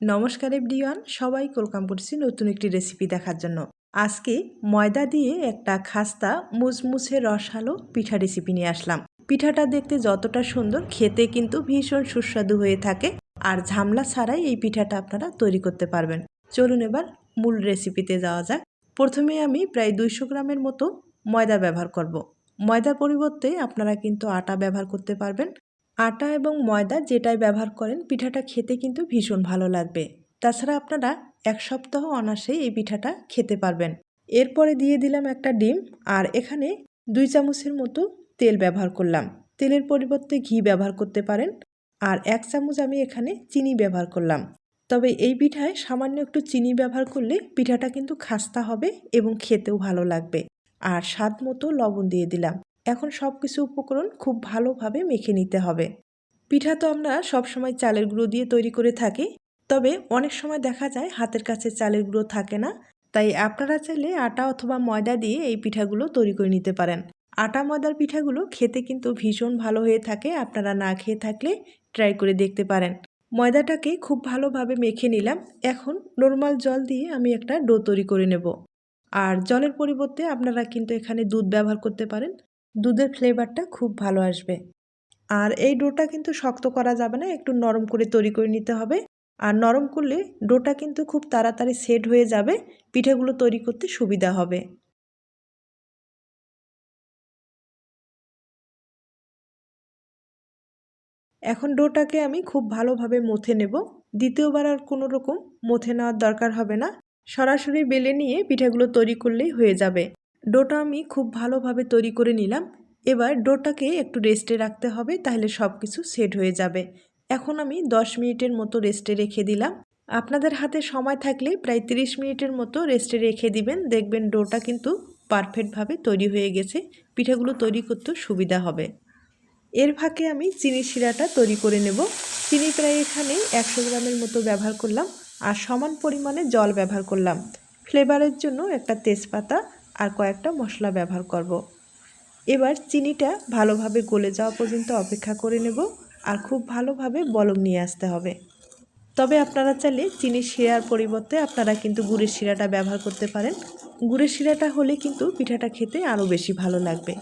নমস্কার এভরিওয়ান, সবাই ওয়েলকাম করছি নতুন একটি রেসিপি দেখার জন্য। আজকে ময়দা দিয়ে একটা খাস্তা মুচমুচে রসালো পিঠা রেসিপি নিয়ে আসলাম। পিঠাটা দেখতে যতটা সুন্দর, খেতে কিন্তু ভীষণ সুস্বাদু হয়ে থাকে। আর ঝামলা ছাড়াই এই পিঠাটা আপনারা তৈরি করতে পারবেন। চলুন এবার মূল রেসিপিতে যাওয়া যাক। প্রথমে আমি প্রায় দুইশো গ্রামের মতো ময়দা ব্যবহার করব। ময়দার পরিবর্তে আপনারা কিন্তু আটা ব্যবহার করতে পারবেন। আটা এবং ময়দা যেটাই ব্যবহার করেন, পিঠাটা খেতে কিন্তু ভীষণ ভালো লাগবে। তাছাড়া আপনারা এক সপ্তাহ অনাসেই এই পিঠাটা খেতে পারবেন। এরপরে দিয়ে দিলাম একটা ডিম আর এখানে দুই চামচের মতো তেল ব্যবহার করলাম। তেলের পরিবর্তে ঘি ব্যবহার করতে পারেন আর এক চামচ আমি এখানে চিনি ব্যবহার করলাম। তবে এই পিঠায় সামান্য একটু চিনি ব্যবহার করলে পিঠাটা কিন্তু খাস্তা হবে এবং খেতেও ভালো লাগবে। আর স্বাদ মতো লবণ দিয়ে দিলাম। এখন সব কিছু উপকরণ খুব ভালোভাবে মেখে নিতে হবে। পিঠা তো আমরা সবসময় চালের গুঁড়ো দিয়ে তৈরি করে থাকি, তবে অনেক সময় দেখা যায় হাতের কাছে চালের গুঁড়ো থাকে না, তাই আপনারা চাইলে আটা অথবা ময়দা দিয়ে এই পিঠাগুলো তৈরি করে নিতে পারেন। আটা, ময়দার পিঠাগুলো খেতে কিন্তু ভীষণ ভালো হয়ে থাকে, আপনারা না খেয়ে থাকলে ট্রাই করে দেখতে পারেন। ময়দাটাকে খুব ভালোভাবে মেখে নিলাম, এখন নর্মাল জল দিয়ে আমি একটা ডো তৈরি করে নেব। আর জলের পরিবর্তে আপনারা কিন্তু এখানে দুধ ব্যবহার করতে পারেন দুধের ফ্লেভারটা খুব ভালো আসবে। আর এই ডোটা কিন্তু শক্ত করা যাবে না, একটু নরম করে তৈরি করে নিতে হবে। আর নরম করলে ডোটা কিন্তু খুব তাড়াতাড়ি সেট হয়ে যাবে, পিঠেগুলো তৈরি করতে সুবিধা হবে। এখন ডোটাকে আমি খুব ভালোভাবে মথে নেব। দ্বিতীয়বার আর কোনো রকম মথে নেওয়ার দরকার হবে না। সরাসরি বেলে নিয়ে পিঠাগুলো তৈরি করলেই হয়ে যাবে। ডোটা আমি খুব ভালোভাবে তৈরি করে নিলাম। এবার ডোটাকে একটু রেস্টে রাখতে হবে, তাহলে সব কিছু সেট হয়ে যাবে। এখন আমি 10 মিনিটের মতো রেস্টে রেখে দিলাম। আপনাদের হাতে সময় থাকলে প্রায় 30 মিনিটের মতো রেস্টে রেখে দিবেন। দেখবেন ডোটা কিন্তু পারফেক্টভাবে তৈরি হয়ে গেছে। পিঠাগুলো তৈরি করতে সুবিধা হবে। এর ফাঁকে আমি চিনি শিরাটা তৈরি করে নেব। চিনি প্রায় এখানে একশো গ্রামের মতো ব্যবহার করলাম। আর সমান পরিমাণে জল ব্যবহার করলাম। ফ্লেভারের জন্য একটা তেজপাতা আর কয়েকটা মশলা ব্যবহার করব। এবার চিনিটা ভালোভাবে গলে যাওয়া পর্যন্ত অপেক্ষা করে নেব আর খুব ভালোভাবে বলক নিয়ে আসতে হবে। তবে আপনারা চাইলে চিনির শিরার পরিবর্তে আপনারা কিন্তু গুড়ের শিরাটা ব্যবহার করতে পারেন। গুড়ের শিরাটা হলে কিন্তু পিঠাটা খেতে আরও বেশি ভালো লাগবে।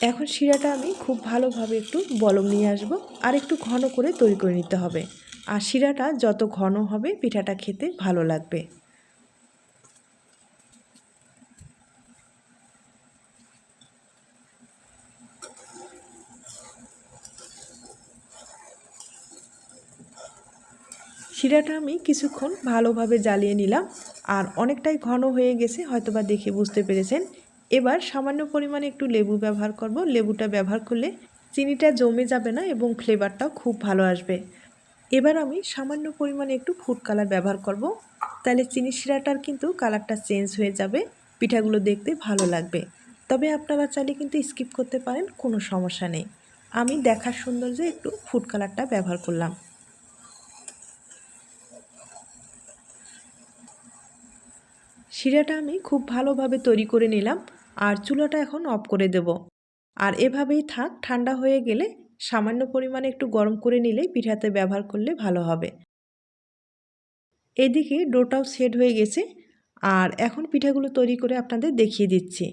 এখন শিরাটা আমি খুব ভালোভাবে একটু বলম নিয়ে আসব আর একটু ঘন করে তৈরি করে নিতে হবে। আর শিরাটা যত ঘন হবে পিঠাটা খেতে ভালো লাগবে। শিরাটা আমি কিছুক্ষণ ভালোভাবে জ্বালিয়ে নিলাম আর অনেকটাই ঘন হয়ে গেছে, হয়তোবা দেখে বুঝতে পেরেছেন। এবার সামান্য পরিমাণে একটু লেবু ব্যবহার করব। লেবুটা ব্যবহার করলে চিনিটা জমে যাবে না এবং ফ্লেভারটাও খুব ভালো আসবে। এবার আমি সামান্য পরিমাণে একটু ফুড কালার ব্যবহার করব। তাহলে চিনি শিরাটার কিন্তু কালারটা চেঞ্জ হয়ে যাবে, পিঠাগুলো দেখতে ভালো লাগবে। তবে আপনারা চাইলে কিন্তু স্কিপ করতে পারেন, কোনো সমস্যা নেই। আমি দেখার সৌন্দর্যে একটু ফুড কালারটা ব্যবহার করলাম। শিরাটা আমি খুব ভালোভাবে তৈরি করে নিলাম আর চুলাটা এখন অফ করে দেব। আর এভাবেই থাক, ঠান্ডা হয়ে গেলে সামান্য পরিমাণে একটু গরম করে নিলে পিঠাতে ব্যবহার করলে ভালো হবে। এদিকে ডোটাও সেট হয়ে গেছে আর এখন পিঠাগুলো তৈরি করে আপনাদের দেখিয়ে দিচ্ছি।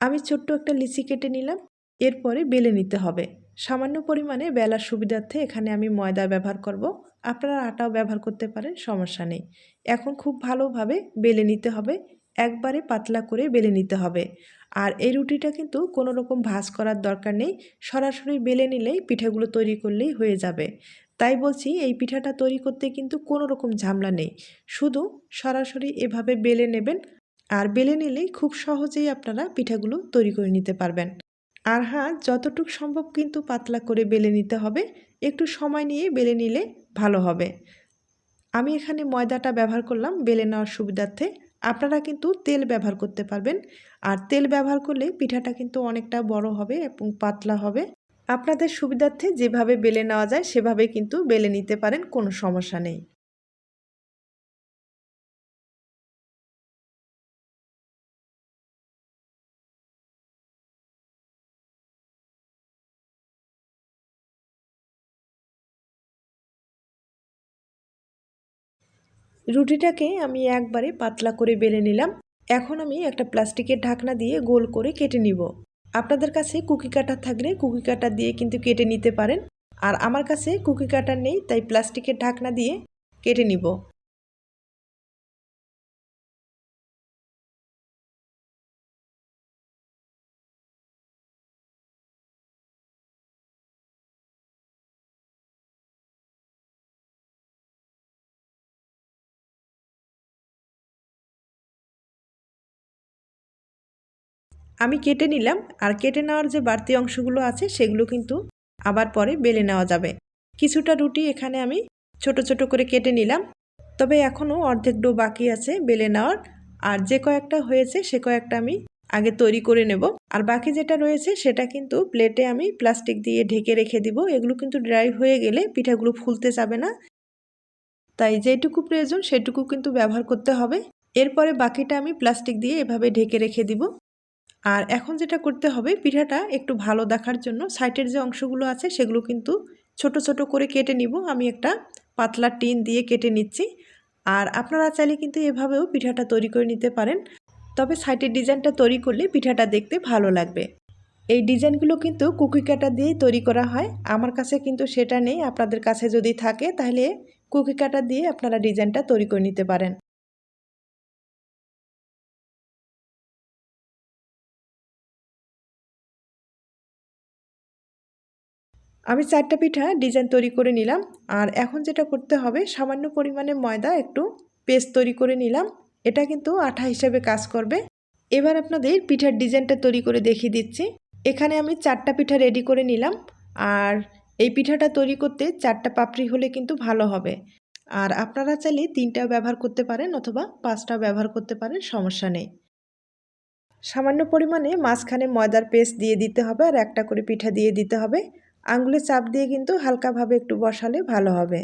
আমি ছোট্ট একটা লিচি কেটে নিলাম, এরপরে বেলে নিতে হবে। সামান্য পরিমাণে বেলার সুবিধার্থে এখানে আমি ময়দা ব্যবহার করব। আপনারা আটাও ব্যবহার করতে পারেন, সমস্যা নেই। এখন খুব ভালোভাবে বেলে নিতে হবে, একবারে পাতলা করে বেলে নিতে হবে। আর এই রুটিটা কিন্তু কোনো রকম ভাজ করার দরকার নেই, সরাসরি বেলে নিলেই পিঠাগুলো তৈরি করলেই হয়ে যাবে। তাই বলছি, এই পিঠাটা তৈরি করতে কিন্তু কোনো রকম ঝামলা নেই। শুধু সরাসরি এভাবে বেলে নেবেন আর বেলে নিলেই খুব সহজেই আপনারা পিঠাগুলো তৈরি করে নিতে পারবেন। আর হ্যাঁ যতটুক সম্ভব কিন্তু পাতলা করে বেলে নিতে হবে। একটু সময় নিয়ে বেলে নিলে ভালো হবে। আমি এখানে ময়দাটা ব্যবহার করলাম বেলে নেওয়ার সুবিধার্থে। আপনারা কিন্তু তেল ব্যবহার করতে পারবেন। আর তেল ব্যবহার করলে পিঠাটা কিন্তু অনেকটা বড় হবে এবং পাতলা হবে। আপনাদের সুবিধার্থে যেভাবে বেলে নেওয়া যায় সেভাবে কিন্তু বেলে নিতে পারেন, কোনো সমস্যা নেই। রুটিটাকে আমি একবারে পাতলা করে বেলে নিলাম। এখন আমি একটা প্লাস্টিকের ঢাকনা দিয়ে গোল করে কেটে নিব। আপনাদের কাছে কুকি কাটার থাকলে কুকি কাটার দিয়ে কিন্তু কেটে নিতে পারেন। আর আমার কাছে কুকি কাটার নেই, তাই প্লাস্টিকের ঢাকনা দিয়ে কেটে নিব। আমি কেটে নিলাম আর কেটে নেওয়ার যে বাড়তি অংশগুলো আছে সেগুলো কিন্তু আবার পরে বেলে নেওয়া যাবে। কিছুটা রুটি এখানে আমি ছোট ছোট করে কেটে নিলাম। তবে এখনও অর্ধেক ডো বাকি আছে বেলে নেওয়ার। আর যে কয়েকটা হয়েছে সে কয়েকটা আমি আগে তৈরি করে নেব। আর বাকি যেটা রয়েছে সেটা কিন্তু প্লেটে আমি প্লাস্টিক দিয়ে ঢেকে রেখে দিব। এগুলো কিন্তু ড্রাই হয়ে গেলে পিঠাগুলো ফুলতে যাবে না। তাই যেটুকু প্রয়োজন সেটুকু কিন্তু ব্যবহার করতে হবে। এরপরে বাকিটা আমি প্লাস্টিক দিয়ে এভাবে ঢেকে রেখে দিব। আর এখন যেটা করতে হবে, পিঠাটা একটু ভালো দেখার জন্য সাইটের যে অংশগুলো আছে সেগুলো কিন্তু ছোট ছোট করে কেটে নিব। আমি একটা পাতলা টিন দিয়ে কেটে নিচ্ছি। আর আপনারা চাইলে কিন্তু এভাবেও পিঠাটা তৈরি করে নিতে পারেন। তবে সাইটের ডিজাইনটা তৈরি করলে পিঠাটা দেখতে ভালো লাগবে। এই ডিজাইনগুলো কিন্তু কুকি কাটা দিয়েই তৈরি করা হয়। আমার কাছে কিন্তু সেটা নেই। আপনাদের কাছে যদি থাকে, তাহলে কুকি কাটা দিয়ে আপনারা ডিজাইনটা তৈরি করে নিতে পারেন। আমি চারটা পিঠা ডিজাইন তৈরি করে নিলাম, আর এখন যেটা করতে হবে, সামান্য পরিমাণে ময়দা, একটু পেস্ট তৈরি করে নিলাম। এটা কিন্তু আঠা হিসেবে কাজ করবে। এবার আপনাদের পিঠার ডিজাইনটা তৈরি করে দেখিয়ে দিচ্ছি। এখানে আমি চারটা পিঠা রেডি করে নিলাম, আর এই পিঠাটা তৈরি করতে চারটা পাপড়ি হলে কিন্তু ভালো হবে। আর আপনারা চাইলে তিনটাও ব্যবহার করতে পারেন অথবা পাঁচটাও ব্যবহার করতে পারেন, সমস্যা নেই। সামান্য পরিমাণে মাঝখানে ময়দার পেস্ট দিয়ে দিতে হবে, আর একটা করে পিঠা দিয়ে দিতে হবে। আঙুলে চাপ দিয়ে কিন্তু হালকাভাবে একটু বসালে ভালো হবে।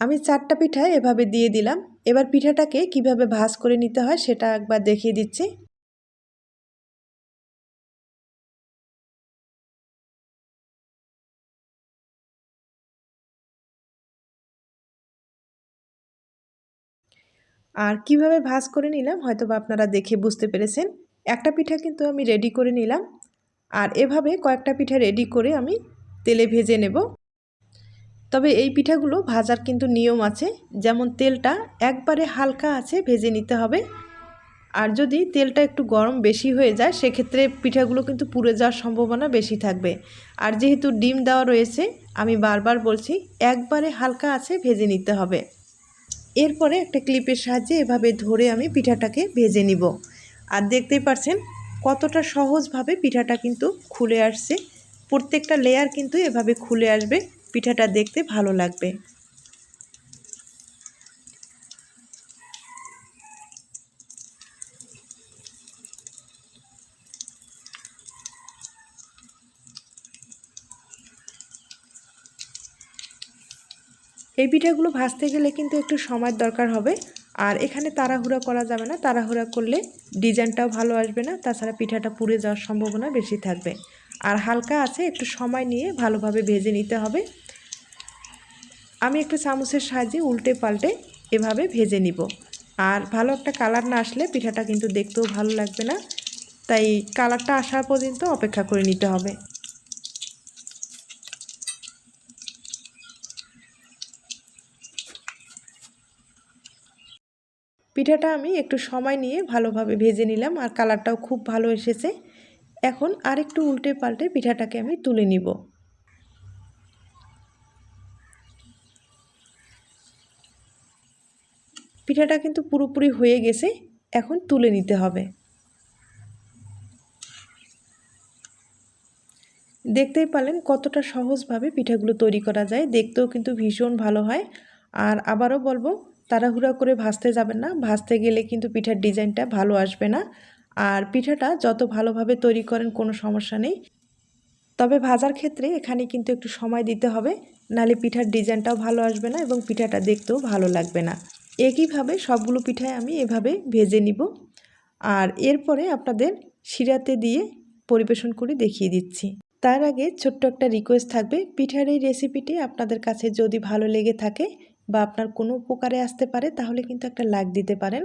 আমি চারটা পিঠা এভাবে দিয়ে দিলাম। এবার পিঠাটাকে কীভাবে ভাজ করে নিতে হয় সেটা একবার দেখিয়ে দিচ্ছি। আর কীভাবে ভাজ করে নিলাম হয়তো বা আপনারা দেখে বুঝতে পেরেছেন। একটা পিঠা কিন্তু আমি রেডি করে নিলাম। আর এভাবে কয়েকটা পিঠা রেডি করে আমি তেলে ভেজে নেব। তবে এই পিঠাগুলো ভাজার কিন্তু নিয়ম আছে। যেমন তেলটা একবারে হালকা আছে ভেজে নিতে হবে। আর যদি তেলটা একটু গরম বেশি হয়ে যায়, সেক্ষেত্রে পিঠাগুলো কিন্তু পুড়ে যাওয়ার সম্ভাবনা বেশি থাকবে। আর যেহেতু ডিম দেওয়া রয়েছে, আমি বারবার বলছি একবারে হালকা আছে ভেজে নিতে হবে। এরপরে একটা ক্লিপের সাহায্যে এভাবে ধরে আমি পিঠাটাকে ভেজে নিব। আর দেখতেই পারছেন কতটা সহজভাবে পিঠাটা কিন্তু খুলে আসছে। প্রত্যেকটা লেয়ার কিন্তু এভাবে খুলে আসবে। পিঠাটা দেখতে ভালো লাগবে। এই পিঠাগুলো ভাজতে গেলে কিন্তু একটু সময়ের দরকার হবে। আর এখানে তাড়াহুড়া করা যাবে না। তাড়াহুড়া করলে ডিজাইনটাও ভালো আসবে না। তাছাড়া পিঠাটা পুড়ে যাওয়ার সম্ভাবনা বেশি থাকবে। আর হালকা আছে, একটু সময় নিয়ে ভালোভাবে ভেজে নিতে হবে। আমি একটু চামচের সাহায্যে উল্টে পাল্টে এভাবে ভেজে নিব। আর ভালো একটা কালার না আসলে পিঠাটা কিন্তু দেখতেও ভালো লাগবে না। তাই কালারটা আসার পর্যন্ত অপেক্ষা করে নিতে হবে। পিঠাটা আমি একটু সময় নিয়ে ভালোভাবে ভেজে নিলাম আর কালারটাও খুব ভালো এসেছে। এখন আরেকটু উল্টে পাল্টে পিঠাটাকে আমি তুলে নিব। পিঠাটা কিন্তু পুরোপুরি হয়ে গেছে, এখন তুলে নিতে হবে। দেখতেই পারলেন কতটা সহজভাবে পিঠাগুলো তৈরি করা যায়, দেখতেও কিন্তু ভীষণ ভালো হয়। আর আবারও বলব তাড়াহুড়া করে ভাজতে যাবেন না। ভাজতে গেলে কিন্তু পিঠার ডিজাইনটা ভালো আসবে না। আর পিঠাটা যত ভালোভাবে তৈরি করেন কোনো সমস্যা নেই। তবে ভাজার ক্ষেত্রে এখানে কিন্তু একটু সময় দিতে হবে। নালে পিঠার ডিজাইনটাও ভালো আসবে না এবং পিঠাটা দেখতেও ভালো লাগবে না। একইভাবে সবগুলো পিঠায় আমি এভাবে ভেজে নিব। আর এরপরে আপনাদের শিরাতে দিয়ে পরিবেশন করে দেখিয়ে দিচ্ছি। তার আগে ছোট্ট একটা রিকোয়েস্ট থাকবে। পিঠার এই রেসিপিটি আপনাদের কাছে যদি ভালো লেগে থাকে বা আপনার কোনো উপকারে আসতে পারে, তাহলে কিন্তু একটা লাইক দিতে পারেন।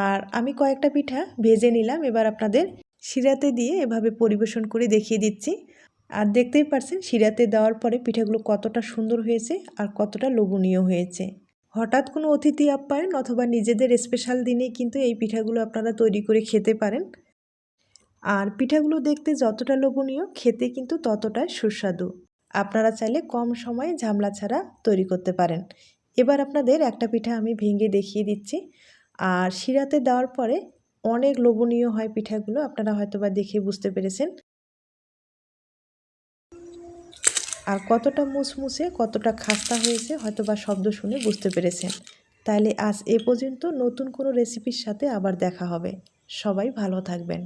আর আমি কয়েকটা পিঠা ভেজে নিলাম, এবার আপনাদের শিরাতে দিয়ে এভাবে পরিবেশন করে দেখিয়ে দিচ্ছি। আর দেখতেই পারছেন, শিরাতে দেওয়ার পরে পিঠাগুলো কতটা সুন্দর হয়েছে আর কতটা লোভনীয় হয়েছে। হঠাৎ কোনো অতিথি আপ্যায়ন অথবা নিজেদের স্পেশাল দিনে কিন্তু এই পিঠাগুলো আপনারা তৈরি করে খেতে পারেন। আর পিঠাগুলো দেখতে যতটা লোভনীয়, খেতে কিন্তু ততটাই সুস্বাদু। আপনারা চাইলে কম সময়ে ঝামলা ছাড়া তৈরি করতে পারেন। এবার আপনাদের একটা পিঠা আমি ভেঙে দেখিয়ে দিচ্ছি। আর শিরাতে দেওয়ার পরে অনেক লোভনীয় হয় পিঠাগুলো, আপনারা হয়তোবা দেখে বুঝতে পেরেছেন। আর কতটা মুসমুসে কতটা খাস্তা হয়েছে হয়তোবা শব্দ শুনে বুঝতে পেরেছেন। তাহলে আজ এ পর্যন্ত নতুন কোনো রেসিপির সাথে আবার দেখা হবে। সবাই ভালো থাকবেন।